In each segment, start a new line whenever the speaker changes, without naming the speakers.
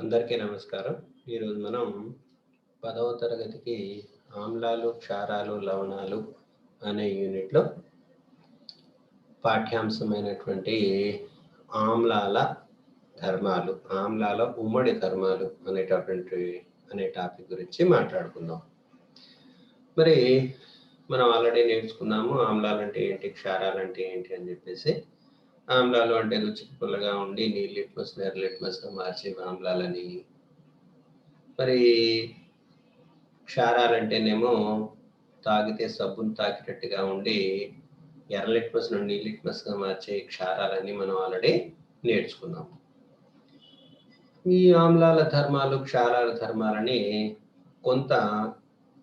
అందరికీ నమస్కారం. ఈరోజు మనం పదవ తరగతికి ఆమ్లాలు క్షారాలు లవణాలు అనే యూనిట్లో పాఠ్యాంశమైనటువంటి ఆమ్లాల ధర్మాలు ఆమ్లాల ఉమ్మడి ధర్మాలు అనేటటువంటి అనే టాపిక్ గురించి మాట్లాడుకుందాం. మరి మనం ఆల్రెడీ నేర్చుకున్నాము ఆమ్లాలు అంటే ఏంటి క్షారాలు అంటే ఏంటి అని చెప్పేసి. ఆమ్లాలు అంటే రుచికి పుల్లగా ఉండి నీళ్ళు లిట్మస్ నీరు లిట్మస్గా మార్చే ఆమ్లాలని. మరి క్షారాలంటేనేమో తాగితే సబ్బును తాకినట్టుగా ఉండి ఎర్ర లిట్మస్ నుండి లిట్మస్గా మార్చే క్షారాలని మనం ఆల్రెడీ నేర్చుకున్నాం. ఈ ఆమ్లాల ధర్మాలు క్షారాల ధర్మాలని కొంత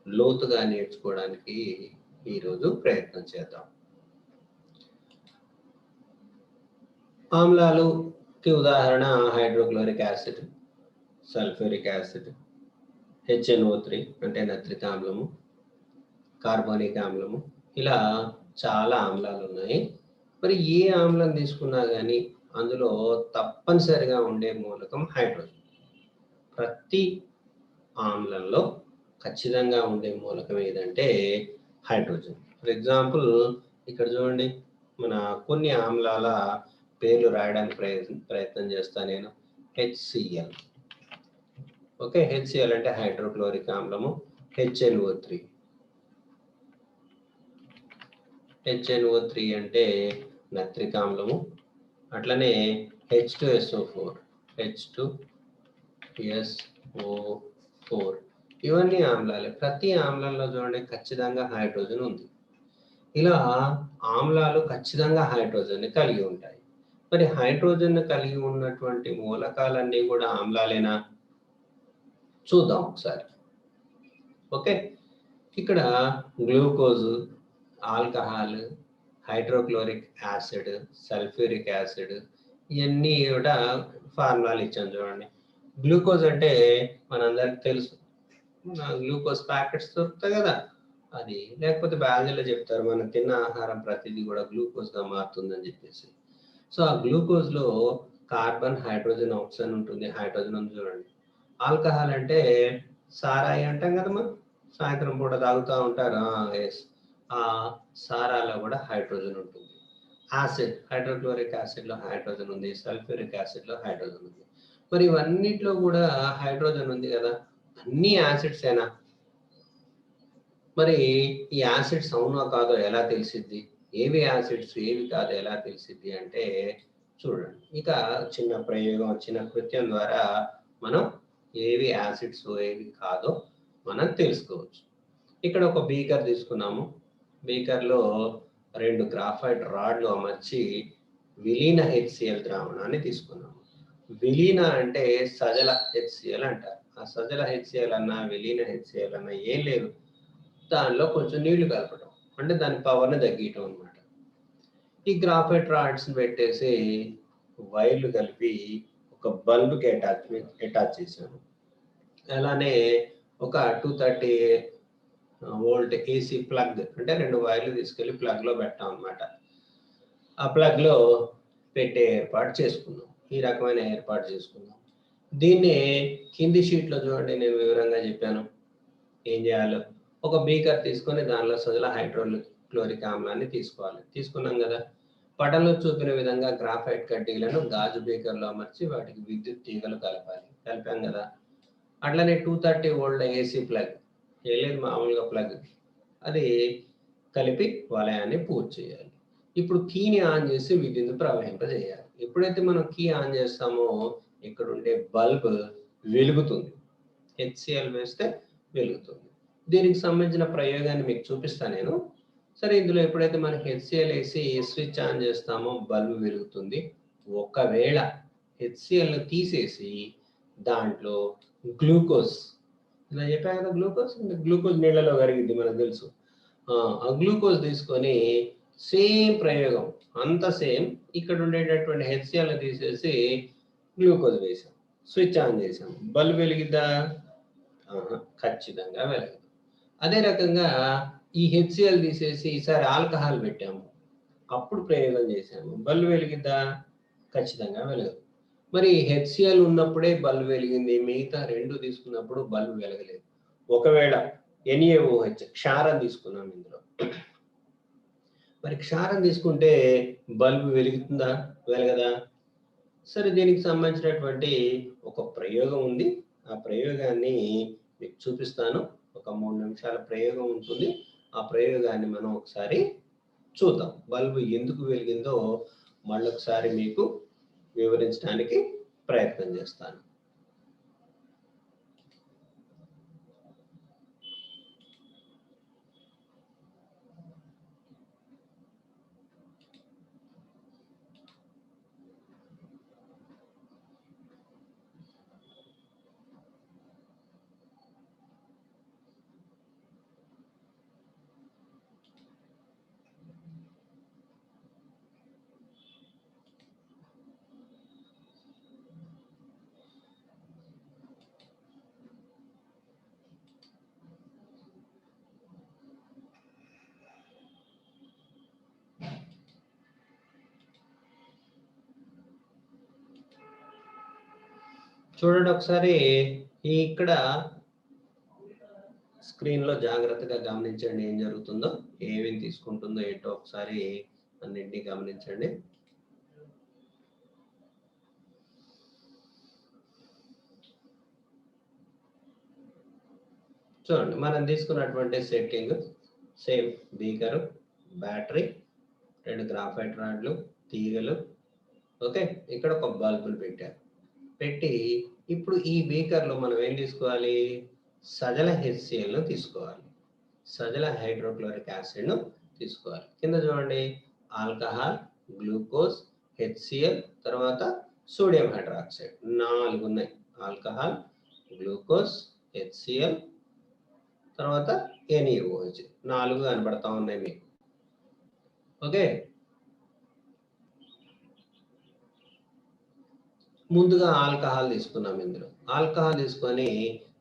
లోతుగా నేర్చుకోవడానికి ఈరోజు ప్రయత్నం చేద్దాం. ఆమ్లాలుకి ఉదాహరణ hydrochloric acid sulphuric acid HNO three అంటే నత్రిక ఆమ్లము కార్బోనిక్ ఆమ్లము. ఇలా చాలా ఆమ్లాలు ఉన్నాయి. మరి ఏ ఆమ్లం తీసుకున్నా కానీ అందులో తప్పనిసరిగా ఉండే మూలకం హైడ్రోజన్. ప్రతి ఆమ్లంలో ఖచ్చితంగా ఉండే మూలకం ఏదంటే హైడ్రోజన్. ఫర్ ఎగ్జాంపుల్ ఇక్కడ చూడండి మన కొన్ని ఆమ్లాల పేర్లు రాయడానికి ప్రయత్నం ప్రయత్నం చేస్తాను నేను. హెచ్సిఎల్ ఓకే హెచ్సిఎల్ అంటే హైడ్రోక్లోరిక్ ఆమ్లము. హెచ్ఎన్ఓ త్రీ హెచ్ఎన్ఓ త్రీ అంటే నత్రిక ఆమ్లము. అట్లనే H two SO four H two SO four ఇవన్నీ ఆమ్లాలే. ప్రతి ఆమ్లంలో చూడండి ఖచ్చితంగా హైడ్రోజన్ ఉంది. ఇలా ఆమ్లాలు ఖచ్చితంగా హైడ్రోజన్ కలిగి ఉంటాయి. మరి హైడ్రోజన్ కలిగి ఉన్నటువంటి మూలకాలన్నీ కూడా ఆమ్లాలేనా? చూద్దాం ఒకసారి. ఓకే? ఇక్కడ glucose alcohol hydrochloric acid sulphuric acid ఇవన్నీ కూడా ఫార్ములాలు ఇచ్చాను చూడండి. గ్లూకోజ్ అంటే మనందరికి తెలుసు. గ్లూకోజ్ ప్యాకెట్స్ దొరుకుతాయి కదా. అది లేకపోతే బ్యాలజీలో చెప్తారు మనం తిన్న ఆహారం ప్రతిదీ కూడా గ్లూకోజ్గా మారుతుందని చెప్పేసి. సో ఆ గ్లూకోజ్లో కార్బన్ హైడ్రోజన్ ఆక్సిజన్ ఉంటుంది. హైడ్రోజన్ ఉంది చూడండి. ఆల్కహాల్ అంటే సారాయి అంటాం కదా మనం. సాయంత్రం పూట తాగుతూ ఉంటారు. ఎస్ ఆ సారాలో కూడా హైడ్రోజన్ ఉంటుంది. యాసిడ్ హైడ్రోక్లోరిక్ యాసిడ్లో హైడ్రోజన్ ఉంది. సల్ఫ్యూరిక్ యాసిడ్లో హైడ్రోజన్ ఉంది. మరి ఇవన్నిట్లో కూడా హైడ్రోజన్ ఉంది కదా. అన్ని యాసిడ్స్ అయినా మరి ఈ యాసిడ్స్ అవునో కాదో ఎలా తెలిసిద్ది? ఏవి యాసిడ్స్ ఏవి కాదు ఎలా తెలిసిద్ది అంటే చూడండి. ఇక చిన్న ప్రయోగం చిన్న కృత్యం ద్వారా మనం ఏవి యాసిడ్స్ ఏవి కాదో మనం తెలుసుకోవచ్చు. ఇక్కడ ఒక బీకర్ తీసుకున్నాము. బీకర్లో రెండు గ్రాఫైట్ రాడ్లు అమర్చి విలీన హెచ్సిఎల్ ద్రావణాన్ని తీసుకున్నాము. విలీన అంటే సజల హెచ్సిఎల్ అంటారు. ఆ సజల హెచ్సిఎల్ అన్న విలీన హెచ్సిఎల్ అన్న ఏం లేదు. దానిలో కొంచెం నీళ్ళు కలపడం అంటే దాని పవర్ని తగ్గియటం అనమాట ఈ గ్రాఫైట్ రాడ్స్ పెట్టేసి వైర్లు కలిపి ఒక బల్బ్కి అటాచ్ అటాచ్ చేశాను అలానే ఒక two thirty volt AC plug అంటే రెండు వైర్లు తీసుకెళ్ళి ప్లగ్లో పెట్టాం అనమాట ఆ ప్లగ్లో పెట్టే ఏర్పాటు చేసుకున్నాం. ఈ రకమైన ఏర్పాటు చేసుకున్నాం. దీన్ని కింది షీట్లో చూడండి నేను వివరంగా చెప్పాను. ఏం చేయాలో? ఒక బీకర్ తీసుకొని దానిలో సజల హైడ్రోక్లోరిక్ క్లోరిక్ ఆమ్లాన్ని తీసుకోవాలి. తీసుకున్నాం కదా. పటంలో చూపిన విధంగా గ్రాఫైట్ కడ్డీలను గాజు బీకర్లో అమర్చి వాటికి విద్యుత్ తీగలు కలపాలి. కలిపాం కదా. అట్లనే two thirty volt AC plug. వేయలేదు మామూలుగా ప్లగ్. అది కలిపి వలయాన్ని పూర్తి చేయాలి. ఇప్పుడు కీని ఆన్ చేసి విద్యుత్ ప్రవహింపజేయాలి. ఎప్పుడైతే మనం కీ ఆన్ చేస్తామో ఇక్కడ ఉండే బల్బ్ వెలుగుతుంది. హెచ్సిఎల్ వేస్తే వెలుగుతుంది. దీనికి సంబంధించిన ప్రయోగాన్ని మీకు చూపిస్తాను నేను. సరే ఇందులో ఎప్పుడైతే మనం హెచ్సిఎల్ వేసి స్విచ్ ఆన్ చేస్తామో బల్బు వెలుగుతుంది ఒకవేళ హెచ్సిఎల్ను తీసేసి దాంట్లో గ్లూకోజ్ ఇలా చెప్పా కదా గ్లూకోజ్? గ్లూకోజ్ నీళ్ళలో కరిగింది మనకు తెలుసు. ఆ గ్లూకోజ్ తీసుకొని సేమ్ ప్రయోగం అంత సేమ్ ఇక్కడ ఉండేటటువంటి హెచ్సిఎల్ని తీసేసి గ్లూకోజ్ వేసాం స్విచ్ ఆన్ చేసాం. బల్బ్ వెలిగిద్దా? ఖచ్చితంగా వెలగదు. అదే రకంగా ఈ హెచ్సిఎల్ తీసేసి ఈసారి ఆల్కహాల్ పెట్టాము. అప్పుడు ప్రయోగం చేశాము. బల్బు వెలిగిద్దా ఖచ్చితంగా వెలగదు. మరి హెచ్సిఎల్ ఉన్నప్పుడే బల్బ్ వెలిగింది. మిగతా రెండు తీసుకున్నప్పుడు బల్బు వెలగలేదు. ఒకవేళ ఎన్ఏఓహెచ్ క్షారం తీసుకున్నాం ఇందులో. మరి క్షారం తీసుకుంటే బల్బు వెలుగుతుందా? వెలగదా? సరే దీనికి సంబంధించినటువంటి ఒక ప్రయోగం ఉంది. ఆ ప్రయోగాన్ని మీకు చూపిస్తాను. ఒక మూడు నిమిషాల ప్రయోగం ఉంటుంది. ఆ ప్రయోగాన్ని మనం ఒకసారి చూద్దాం. బల్బు ఎందుకు వెలిగిందో మళ్ళొకసారి మీకు వివరించడానికి ప్రయత్నం చేస్తాను. చూడండి ఒకసారి ఈ ఇక్కడ స్క్రీన్లో జాగ్రత్తగా గమనించండి ఏం జరుగుతుందో ఏమేమి తీసుకుంటుందో ఏంటో ఒకసారి అన్నింటినీ గమనించండి. చూడండి మనం తీసుకున్నటువంటి సెట్టింగ్ సేమ్ బీకరు బ్యాటరీ రెండు గ్రాఫైట్ రాడ్లు తీగలు ఓకే ఇక్కడ ఒక బల్బులు పెట్టారు. పెట్టి ఇప్పుడు ఈ బీకర్లో మనం ఏం తీసుకోవాలి? సజల హెచ్సిఎల్ను తీసుకోవాలి. సజల హైడ్రోక్లోరిక్ యాసిడ్ను తీసుకోవాలి. కింద చూడండి ఆల్కహాల్ గ్లూకోజ్ హెచ్సిఎల్ తర్వాత సోడియం హైడ్రాక్సైడ్. నాలుగు ఉన్నాయి. ఆల్కహాల్ గ్లూకోజ్ హెచ్సిఎల్ తర్వాత ఎన్ఈఓహెచ్. నాలుగు కనబడతా ఉన్నాయి మీకు. ఓకే? ముందుగా ఆల్కహాల్ తీసుకున్నాం ఇందులో. ఆల్కహాల్ తీసుకొని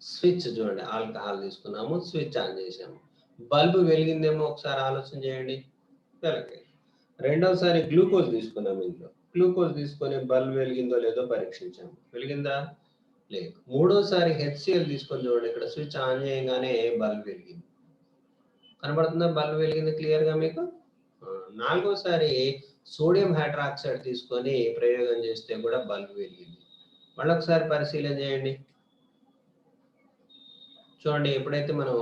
స్విచ్ చూడండి ఆల్కహాల్ తీసుకున్నాము స్విచ్ ఆన్ చేసాము బల్బు వెలిగిందేమో ఒకసారి ఆలోచన చేయండి. వెలగలేదు రెండవసారి గ్లూకోజ్ తీసుకున్నాం ఇందులో. గ్లూకోజ్ తీసుకొని బల్బ్ వెలిగిందో లేదో పరీక్షించాము. వెలిగిందా? లేదు. మూడోసారి హెచ్సిఎల్ తీసుకొని చూడండి ఇక్కడ స్విచ్ ఆన్ చేయగానే బల్బ్ వెలిగింది. కనబడుతుందా? బల్బ్ వెలిగింది క్లియర్గా మీకు? నాలుగోసారి సోడియం హైడ్రాక్సైడ్ తీసుకొని ప్రయోగం చేస్తే కూడా బల్బ్ వెలిగింది. మళ్ళీ ఒకసారి పరిశీలన చేయండి. చూడండి ఎప్పుడైతే మనం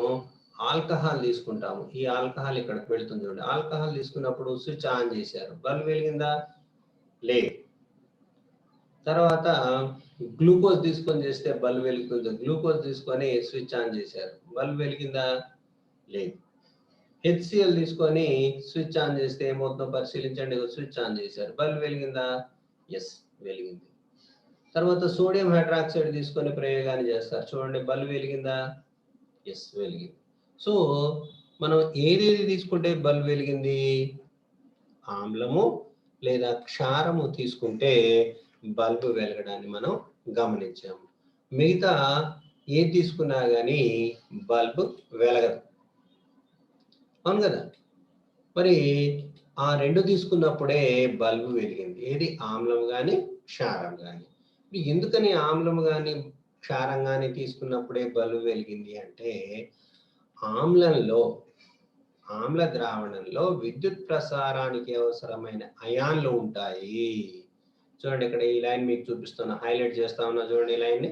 ఆల్కహాల్ తీసుకుంటాము ఈ ఆల్కహాల్ ఇక్కడికి వెళుతుంది చూడండి. ఆల్కహాల్ తీసుకున్నప్పుడు స్విచ్ ఆన్ చేశారు. బల్బ్ వెలిగిందా? లేదు. తర్వాత గ్లూకోజ్ తీసుకొని చేస్తే బల్బ్ వెలుగుతుంది. గ్లూకోజ్ తీసుకొని స్విచ్ ఆన్ చేశారు. బల్బ్ వెలిగిందా? లేదు. హెచ్సిఎల్ తీసుకొని స్విచ్ ఆన్ చేస్తే ఏమవుతుందో పరిశీలించండి. స్విచ్ ఆన్ చేశారు. బల్బ్ వెలిగిందా? ఎస్ వెలిగింది. తర్వాత సోడియం హైడ్రాక్సైడ్ తీసుకొని ప్రయోగాన్ని చేస్తారు. చూడండి బల్బ్ వెలిగిందా? ఎస్ వెలిగింది. సో మనం ఏదేది తీసుకుంటే బల్బ్ వెలిగింది? ఆమ్లము లేదా క్షారము తీసుకుంటే బల్బు వెలగడాన్ని మనం గమనించాము. మిగతా ఏది తీసుకున్నా కానీ బల్బు వెలగదు. అవును కదా మరి ఆ రెండు తీసుకున్నప్పుడే బల్బు వెలిగింది. ఏది? ఆమ్లం కానీ క్షారం కానీ ఎందుకని ఆమ్లం కానీ క్షారం కానీ తీసుకున్నప్పుడే బల్బు వెలిగింది అంటే ఆమ్లంలో ఆమ్ల ద్రావణంలో విద్యుత్ ప్రసారానికి అవసరమైన అయాన్లు ఉంటాయి. చూడండి ఇక్కడ ఈ లైన్ మీకు చూపిస్తున్నా హైలైట్ చేస్తా ఉన్నా చూడండి ఈ లైన్ని.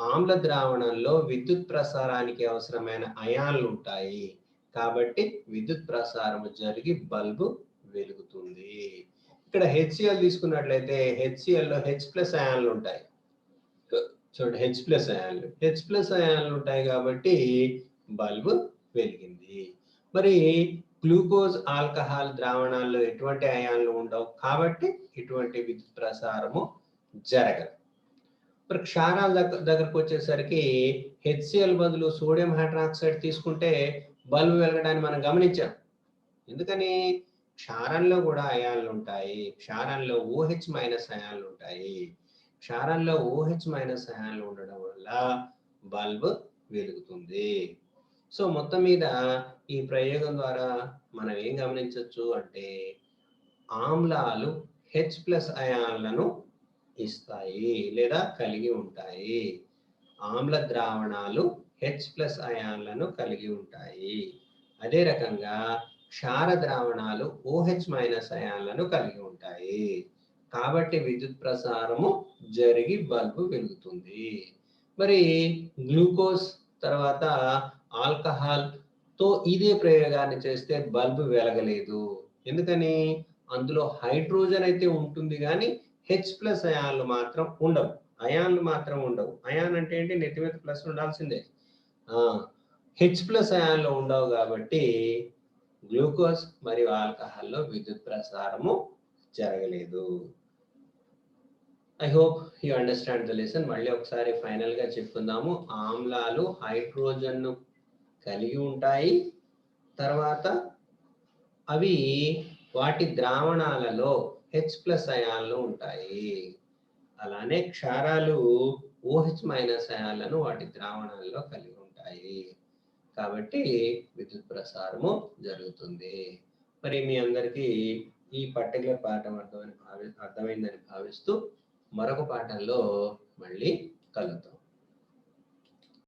ఆమ్ల ద్రావణంలో విద్యుత్ ప్రసారానికి అవసరమైన అయాన్లు ఉంటాయి. కాబట్టి విద్యుత్ ప్రసారం జరిగి బల్బు వెలుగుతుంది. ఇక్కడ హెచ్సిఎల్ తీసుకున్నట్లయితే హెచ్సిఎల్లో హెచ్ ప్లస్ అయాన్లు ఉంటాయి. చూడండి హెచ్ ప్లస్ అయాన్లు. హెచ్ ప్లస్ అయాన్లు ఉంటాయి కాబట్టి బల్బు వెలిగింది. మరి గ్లూకోజ్ ఆల్కహాల్ ద్రావణాల్లో ఎటువంటి అయాన్లు ఉండవు. కాబట్టి ఇటువంటి విద్యుత్ ప్రసారము జరగదు. మరి క్షారాల దగ్గర దగ్గరకు వచ్చేసరికి హెచ్సిఎల్ బదులు సోడియం హైడ్రాక్సైడ్ తీసుకుంటే బల్బు వెలగడాన్ని మనం గమనించాం. ఎందుకని? క్షారంలో కూడా అయాన్లు ఉంటాయి. క్షారంలో ఓహెచ్ మైనస్ అయాన్లు ఉంటాయి. క్షారంలో ఓహెచ్ మైనస్ అయాన్లు ఉండడం వల్ల బల్బ్ వెలుగుతుంది. సో మొత్తం మీద ఈ ప్రయోగం ద్వారా మనం ఏం గమనించవచ్చు అంటే ఆమ్లాలు హెచ్ ప్లస్ అయాన్లను ఇస్తాయి లేదా కలిగి ఉంటాయి. ఆమ్ల ద్రావణాలు హెచ్ ప్లస్ అయాన్లను కలిగి ఉంటాయి. అదే రకంగా క్షార ద్రావణాలు ఓహెచ్ మైనస్ అయాన్లను కలిగి ఉంటాయి. కాబట్టి విద్యుత్ ప్రసారము జరిగి బల్బు వెలుగుతుంది. మరి గ్లూకోజ్ తర్వాత ఆల్కహాల్తో ఇదే ప్రయోగాన్ని చేస్తే బల్బు వెలగలేదు. ఎందుకని? అందులో హైడ్రోజన్ అయితే ఉంటుంది కానీ హెచ్ ప్లస్ అయాన్లు మాత్రం ఉండవు. అయాన్లు మాత్రం ఉండవు. అయాన్ అంటే ఏంటి? నెత్తి మీద ప్లస్ ఉండాల్సిందే. హెచ్ ప్లస్ అయాన్లు ఉండవు కాబట్టి గ్లూకోజ్ మరియు ఆల్కహాల్లో విద్యుత్ ప్రసారము జరగలేదు. I hope you understand the lesson మళ్ళీ ఒకసారి ఫైనల్గా చెప్పుకుందాము. ఆమ్లాలు హైడ్రోజన్ను కలిగి ఉంటాయి. తర్వాత అవి వాటి ద్రావణాలలో హెచ్ ప్లస్ అయాన్లు ఉంటాయి. అలానే క్షారాలు ఓహెచ్ మైనస్ అయాన్లను వాటి ద్రావణాల్లో కలిగి ఉంటాయి. కాబట్టి విద్యుత్ ప్రసారము జరుగుతుంది. మరి మీ అందరికీ ఈ పర్టికులర్ పాఠం అర్థమని భావి అర్థమైందని భావిస్తూ మరొక పాఠంలో మళ్ళీ కలుద్దాం.